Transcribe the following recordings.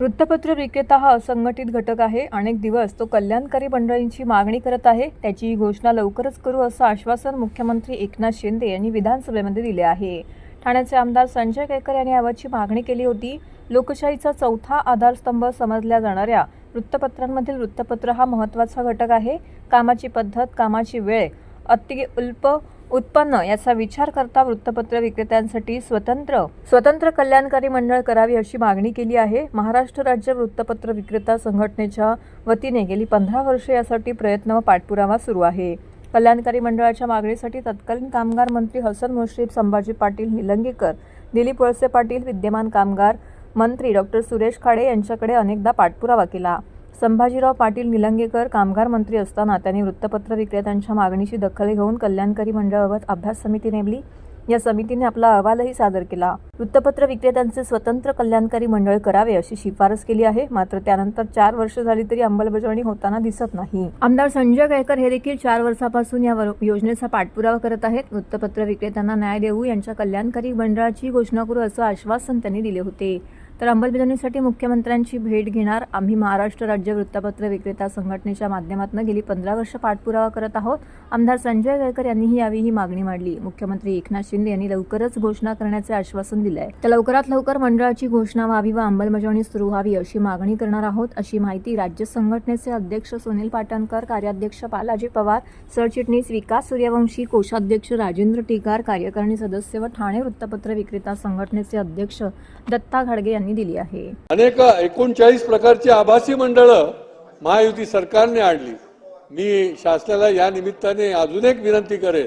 वृत्तपत्र विक्रेता हा असंघटित घटक आहे. अनेक दिवस तो कल्याणकारी मंडळींची मागणी करत आहे. त्याची घोषणा लवकरच करू असं आश्वासन मुख्यमंत्री एकनाथ शिंदे यांनी विधानसभेमध्ये दिले आहे. ठाण्याचे आमदार संजय केळकर यांनी याबाबतची मागणी केली होती. लोकशाहीचा चौथा आधारस्तंभ समजल्या जाणाऱ्या वृत्तपत्रांमधील वृत्तपत्र हा महत्त्वाचा घटक आहे. कामाची पद्धत कामाची वेळ अति अल्प उत्पन्न याचा विचार करता वृत्तपत्र विक्रेत्यांसाठी स्वतंत्र स्वतंत्र कल्याणकारी मंडळ करावी अशी मागणी केली आहे. महाराष्ट्र राज्य वृत्तपत्र विक्रेता संघटनेच्या वतीने गेली पंधरा वर्षे यासाठी प्रयत्न व पाठपुरावा सुरू आहे. कल्याणकारी मंडळाच्या मागणीसाठी तत्कालीन कामगार मंत्री हसन मुश्रीफ संभाजी पाटील निलंगेकर दिलीप वळसे पाटील विद्यमान कामगार मंत्री डॉक्टर सुरेश खाडे यांच्याकडे अनेकदा पाठपुरावा केला. संभाजीराव पाटील निलंगेकर कामगार मंत्री असताना त्यांनी वृत्तपत्र विक्रेत्यांच्या मागणीची दखल घेऊन कल्याणकारी मंडळाबाबत अभ्यास समिती नेमली. या समितीने आपला अहवालही सादर केला. वृत्तपत्र विक्रेत्यांचे स्वतंत्र कल्याणकारी मंडळ करावे अशी शिफारस केली आहे. मात्र त्यानंतर चार वर्ष झाली तरी अंमलबजावणी होताना दिसत नाही. आमदार संजय गायकर हे देखील चार वर्षापासून या वर- योजनेचा पाठपुरावा करत आहेत. वृत्तपत्र विक्रेत्यांना न्याय देऊ यांच्या कल्याणकारी मंडळाची घोषणा करू असं आश्वासन त्यांनी दिले होते. तर अंमलबजावणीसाठी मुख्यमंत्र्यांची भेट घेणार आम्ही महाराष्ट्र राज्य वृत्तपत्र विक्रेता संघटनेच्या माध्यमातून गेली पंधरा वर्ष पाठपुरावा करत आहोत. आमदार संजय गायकर यांनीही यावेळी ही मागणी मांडली. मुख्यमंत्री एकनाथ शिंदे यांनी लवकरच घोषणा करण्याचे आश्वासन दिले आहे तर लवकरात लवकर मंडळाची घोषणा व्हावी व अंमलबजावणी सुरू व्हावी अशी मागणी करणार आहोत अशी माहिती राज्य संघटनेचे अध्यक्ष सुनील पाटणकर कार्याध्यक्ष बालाजी पवार सरचिटणीस विकास सूर्यवंशी कोषाध्यक्ष राजेंद्र टिकार कार्यकारिणी सदस्य व ठाणे वृत्तपत्र विक्रेता संघटनेचे अध्यक्ष दत्ता घाडगे यांनी दिली आहे. अनेक एकोणचाळीस प्रकारची आभासी मंडळं महायुती सरकारने आणली. मी शासनाला या निमित्ताने अजून एक विनंती करेन.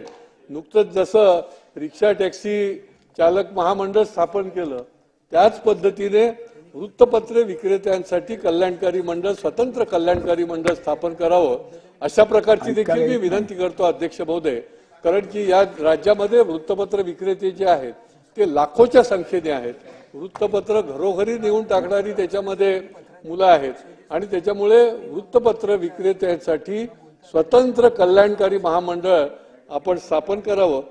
नुकतंच जसं रिक्षा टॅक्सी चालक महामंडळ स्थापन केलं त्याच पद्धतीने वृत्तपत्रे विक्रेत्यांसाठी कल्याणकारी मंडळ स्वतंत्र कल्याणकारी मंडळ स्थापन करावं अशा प्रकारची देखील मी विनंती करतो अध्यक्ष महोदय. कारण की या राज्यामध्ये वृत्तपत्र विक्रेते जे आहेत ते लाखोच्या संख्येने आहेत. वृत्तपत्र घरोघरी नेऊन टाकणारी त्याच्यामध्ये मुलं आहेत. आणि त्याच्यामुळे वृत्तपत्र विक्रेत्यांसाठी स्वतंत्र कल्याणकारी महामंडळ आपण स्थापन करावं.